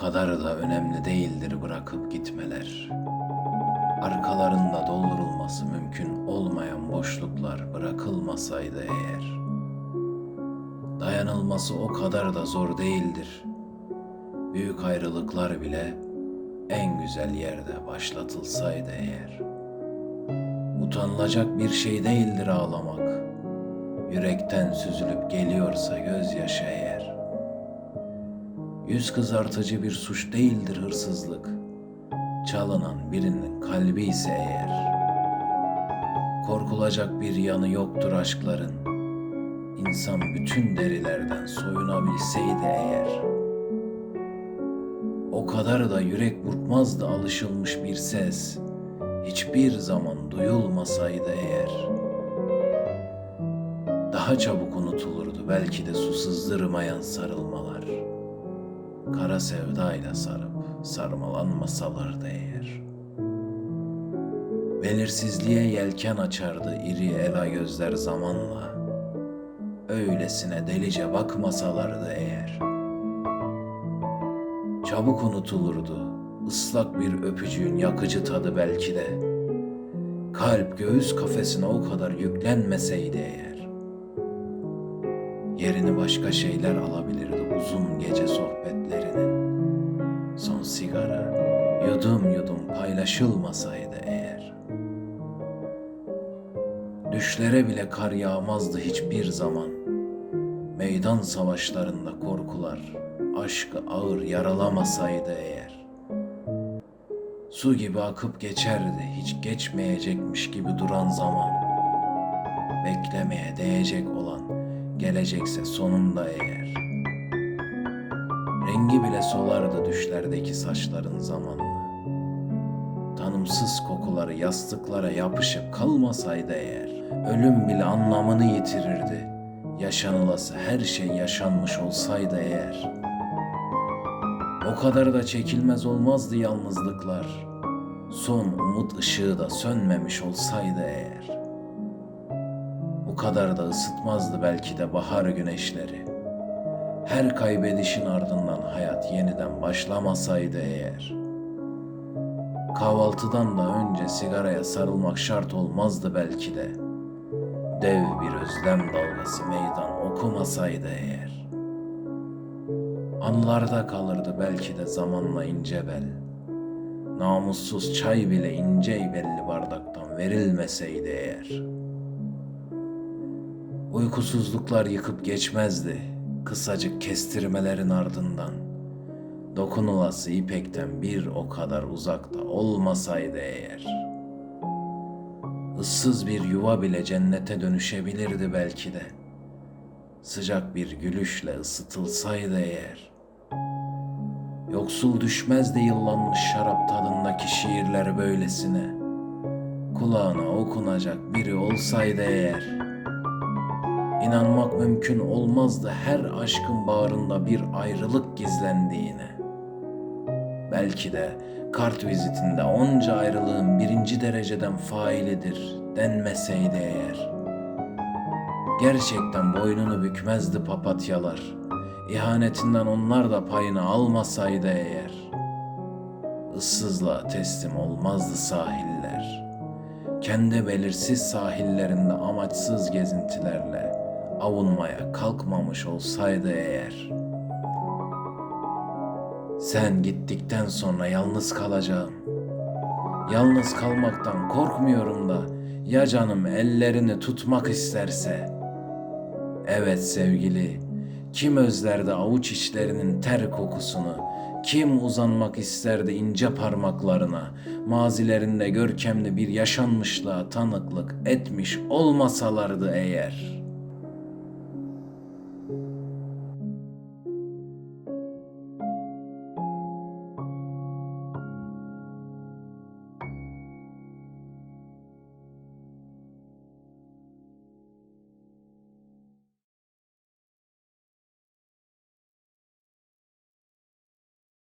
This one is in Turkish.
Kadar da önemli değildir bırakıp gitmeler. Arkalarında doldurulması mümkün olmayan boşluklar bırakılmasaydı eğer. Dayanılması o kadar da zor değildir. Büyük ayrılıklar bile en güzel yerde başlatılsaydı eğer. Utanılacak bir şey değildir ağlamak. Yürekten süzülüp geliyorsa gözyaşı eğer. Yüz kızartıcı bir suç değildir hırsızlık. Çalınan birinin kalbi ise eğer. Korkulacak bir yanı yoktur aşkların. İnsan bütün derilerden soyunabilseydi eğer. O kadar da yürek burkmazdı alışılmış bir ses. Hiçbir zaman duyulmasaydı eğer. Daha çabuk unutulurdu belki de su sızdırmayan sarılmalar. Kara sevdayla sarıp sarmalanmasalardı eğer. Belirsizliğe yelken açardı iri ela gözler zamanla. Öylesine delice bakmasalardı eğer. Çabuk unutulurdu ıslak bir öpücüğün yakıcı tadı belki de. Kalp göğüs kafesine o kadar yüklenmeseydi eğer. Yerini başka şeyler alabilirdi uzun gece sohbetlerinin. Son sigara yudum yudum paylaşılmasaydı eğer. Düşlere bile kar yağmazdı hiçbir zaman. Meydan savaşlarında korkular aşkı ağır yaralamasaydı eğer. Su gibi akıp geçerdi hiç geçmeyecekmiş gibi duran zaman. Beklemeye değecek olan gelecekse sonunda eğer. Rengi bile solardı düşlerdeki saçların zamanla. Tanımsız kokuları yastıklara yapışıp kalmasaydı eğer, ölüm bile anlamını yitirirdi. Yaşanılası her şey yaşanmış olsaydı eğer. O kadar da çekilmez olmazdı yalnızlıklar. Son umut ışığı da sönmemiş olsaydı eğer. Kadar da ısıtmazdı belki de bahar güneşleri. Her kaybedişin ardından hayat yeniden başlamasaydı eğer. Kahvaltıdan da önce sigaraya sarılmak şart olmazdı belki de. Dev bir özlem dalgası meydan okumasaydı eğer. Anlarda kalırdı belki de zamanla ince bel. Namussuz çay bile ince belli bardaktan verilmeseydi eğer. Uykusuzluklar yıkıp geçmezdi kısacık kestirmelerin ardından. Dokunulası ipekten bir o kadar uzakta olmasaydı eğer. Issız bir yuva bile cennete dönüşebilirdi belki de. Sıcak bir gülüşle ısıtılsaydı eğer. Yoksul düşmezdi yıllanmış şarap tadındaki şiirler böylesine. Kulağına okunacak biri olsaydı eğer. İnanmak mümkün olmazdı her aşkın bağrında bir ayrılık gizlendiğine. Belki de kart vizitinde onca ayrılığın birinci dereceden failidir denmeseydi eğer. Gerçekten boynunu bükmezdi papatyalar. İhanetinden onlar da payını almasaydı eğer. Issızlığa teslim olmazdı sahiller. Kendi belirsiz sahillerinde amaçsız gezintilerle avunmaya kalkmamış olsaydı eğer. Sen gittikten sonra yalnız kalacağım. Yalnız kalmaktan korkmuyorum da ya canım ellerini tutmak isterse. Evet sevgili, kim özlerdi avuç içlerinin ter kokusunu, kim uzanmak isterdi ince parmaklarına, mazilerinde görkemli bir yaşanmışlığa tanıklık etmiş olmasalardı eğer.''